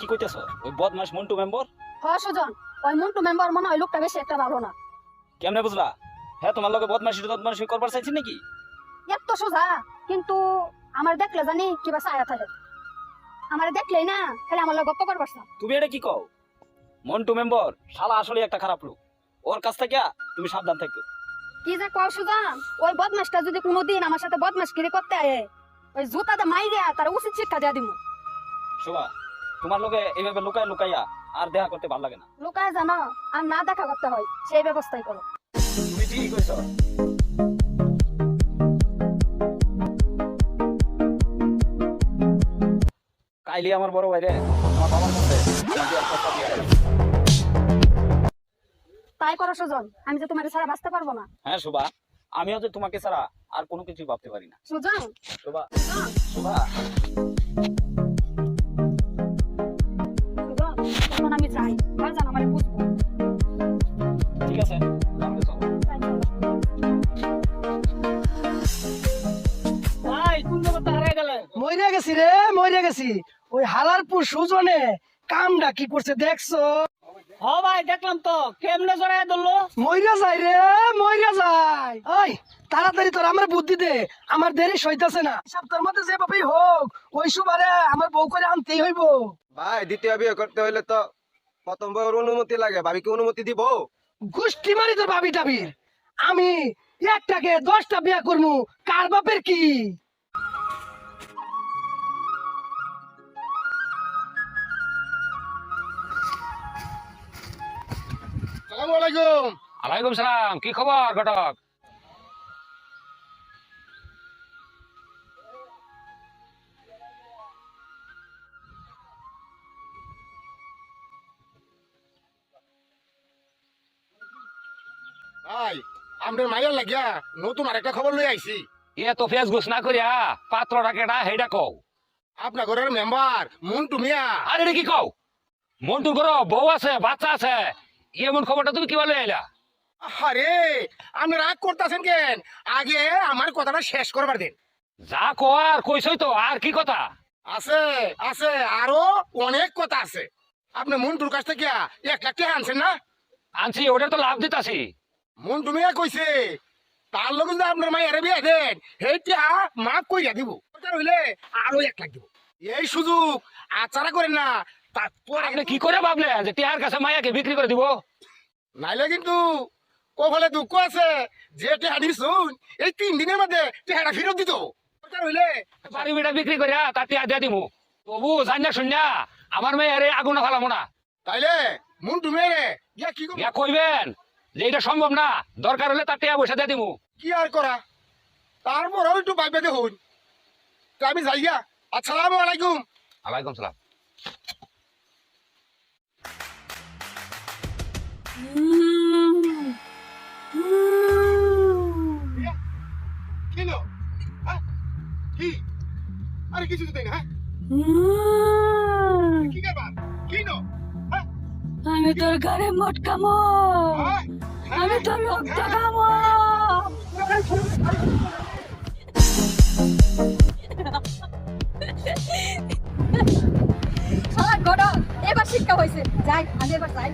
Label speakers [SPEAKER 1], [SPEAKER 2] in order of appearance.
[SPEAKER 1] কি কইতেছ? ওই বদমাস মন্টু মেম্বার?
[SPEAKER 2] হ সুজন। ওই মন্টু মেম্বার মনে হয় লোকটা বেশি একটা ভালো না।
[SPEAKER 1] কেমনে বুঝলা? হ্যাঁ তোমার লগে বদমাসি বদমাসি করবার চাইছি নাকি?
[SPEAKER 2] এত সোজা কিন্তু আমার দেখলে জানি কিবা ছায়া থাকে। আমার দেখলেই না খালি আমার লোক গপ্প করবার
[SPEAKER 1] তুমি এটা কি কও? মন্টু মেম্বার শালা আসলে একটা খারাপ লোক। ওর কাছ থেকে তুমি সাবধান থাকো।
[SPEAKER 2] কি যে কও সুজন ওই বদমাসটা যদি কোনোদিন আমার সাথে বদমাসগিরি করতে আয়ে ওই জুতাতে মাইরিয়া তার উচিত শিক্ষা দিয়া দিব
[SPEAKER 1] শোভা তোমার লগে এইভাবে লুকায় লুকাইয়া আর দেখা করতে ভালো লাগে না।
[SPEAKER 2] লোকায় জানো আর না দেখা করতে হয় সেই ব্যবস্থাই করো।
[SPEAKER 1] তুমি ঠিকই কইছো। কাইলি আমার বড় ভাই রে আমার বাবার গেল।
[SPEAKER 2] তাই করো সুজন আমি যে তোমার ছাড়া বাঁচতে পারব না।
[SPEAKER 1] হ্যাঁ শোভা আমিও যে তোমাকে ছাড়া আর কোনো কিছু ভাবতে পারি না।
[SPEAKER 2] সুজন?
[SPEAKER 1] শোভা শোভা। আছে তাহলে চলো।
[SPEAKER 2] তাই চলো।
[SPEAKER 3] ভাই কোন জগতে হারাই গেলে?
[SPEAKER 4] মরে গেছি রে মরে গেছি। ওই হালারপুর সুজনে কামটা কি করছে দেখছ?
[SPEAKER 3] হ ভাই দেখলাম তো। কেমনে জড়াই ধরলো?
[SPEAKER 4] মইরা যায় রে মইরা যায়। ওই তাড়াতাড়ি তোর আমার বুদ্ধি দে আমার দেরি সইতাছে না। সপ্তাহের মধ্যে যে ভাবেই হোক ওই সুবারে আমার বউ করে আনতেই হইব।
[SPEAKER 5] ভাই দ্বিতীয় বিয়ে করতে হইলে তো প্রথম বউর অনুমতি লাগে ভাবি কি অনুমতি দিব।
[SPEAKER 4] গুষ্টি মারি তোর বাবি টাবির। আমি একটাকে দশটা বিয়া করমু কার বাপের কি?
[SPEAKER 5] আলাইকুম
[SPEAKER 6] সালাম কি খবর ঘটক?
[SPEAKER 5] লাগিয়া নতুন আরেকটা খবর লই আইছি।
[SPEAKER 6] এ তো ফেস করিয়া পাত্রটা কেটা হেডা কও।
[SPEAKER 5] ঘরের মেম্বার মন্টু মিয়া।
[SPEAKER 6] আরে রে কি কও? মন্টুর ঘর বউ আছে বাচ্চা আছে এমন খবরটা তুমি কি বলে এলা
[SPEAKER 5] আরে আপনি রাগ করতেছেন কেন? আগে আমার কথাটা শেষ করবার দিন।
[SPEAKER 6] যা কর কইছই তো আর কি কথা?
[SPEAKER 5] আছে আছে আরও অনেক কথা আছে। আপনি মন্টুর কাছ থেকে এক লাখ টাকা আনছেন না?
[SPEAKER 6] আনছি ওটা তো লাভ দিতাছি।
[SPEAKER 5] মন্টু মিয়া কইছে তার লগে যদি আপনার মায়ের বিয়ে দেন সেইটা মাফ কইরা দিব। দরকার হইলে আরও এক লাখ দিব। এই সুযোগ আচারা করেন না তারপরে
[SPEAKER 6] আপনি কি করে ভাবলেন যে টিয়ার কাছে মায়াকে বিক্রি করে দিব।
[SPEAKER 5] নাইলে কিন্তু কপালে দুঃখ আছে যে টেহা শুন এই তিন দিনের মধ্যে টেহাটা ফেরত দিত দরকার হইলে
[SPEAKER 6] বাড়ি বিটা বিক্রি করিয়া তার টিয়া দিয়ে দিব তবু জান না শুন আমার মেয়ের আগুন ফালামো না।
[SPEAKER 5] তাইলে মন্টু মেয়ে ইয়া কি
[SPEAKER 6] কইবেন যে এটা সম্ভব না দরকার হলে তার টিয়া পয়সা দিয়ে দিব
[SPEAKER 5] কি আর করা? তারপরেও একটু বাইবে দেখুন তা আমি যাইয়া আসসালামু আলাইকুম।
[SPEAKER 6] আলাইকুম সালাম।
[SPEAKER 5] হ্যাঁ? আরে কিছু তো তাই না হ্যাঁ? কি ব্যাপার? কি?
[SPEAKER 2] আমি তোর ঘরে মটকামো।
[SPEAKER 5] হ্যাঁ?
[SPEAKER 2] আমি তোর রক্ত খামো। এবার শিক্ষা হয়েছে যাই আমি এবার যাই।